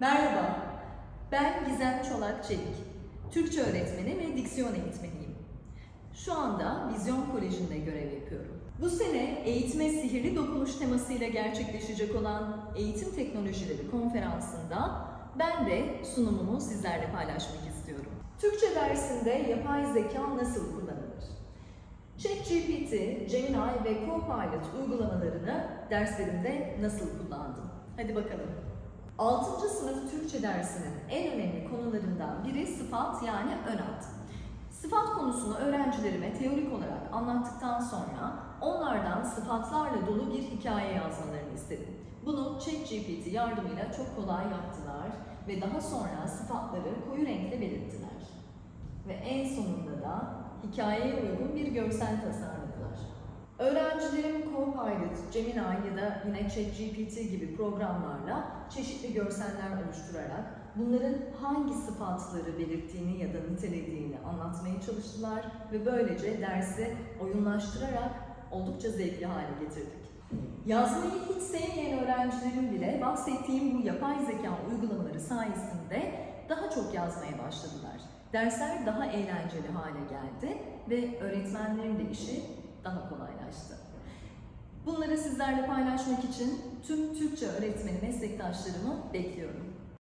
Merhaba, ben Gizem Çolak Çelik. Türkçe öğretmeni ve diksiyon eğitmeniyim. Şu anda Vizyon Koleji'nde görev yapıyorum. Bu sene eğitime sihirli dokunuş temasıyla gerçekleşecek olan Eğitim Teknolojileri Konferansı'nda ben de sunumumu sizlerle paylaşmak istiyorum. Türkçe dersinde yapay zeka nasıl kullanılır? ChatGPT, Gemini ve Copilot uygulamalarını derslerimde nasıl kullandım? Hadi bakalım. 6. sınıf Türkçe dersinin en önemli konularından biri sıfat yani ön ad. Sıfat konusunu öğrencilerime teorik olarak anlattıktan sonra onlardan sıfatlarla dolu bir hikaye yazmalarını istedim. Bunu ChatGPT yardımıyla çok kolay yaptılar ve daha sonra sıfatları koyu renkle belirttiler. Ve en sonunda da hikayeye uygun bir görsel tasarladılar. Copilot, Gemini ya da yine ChatGPT gibi programlarla çeşitli görseller oluşturarak bunların hangi sıfatları belirttiğini ya da nitelediğini anlatmaya çalıştılar ve böylece dersi oyunlaştırarak oldukça zevkli hale getirdik. Yazmayı hiç sevmeyen öğrencilerim bile bahsettiğim bu yapay zeka uygulamaları sayesinde daha çok yazmaya başladılar. Dersler daha eğlenceli hale geldi ve öğretmenlerin de işi daha kolaylaştı. Sizlerle paylaşmak için tüm Türkçe öğretmeni meslektaşlarımı bekliyorum.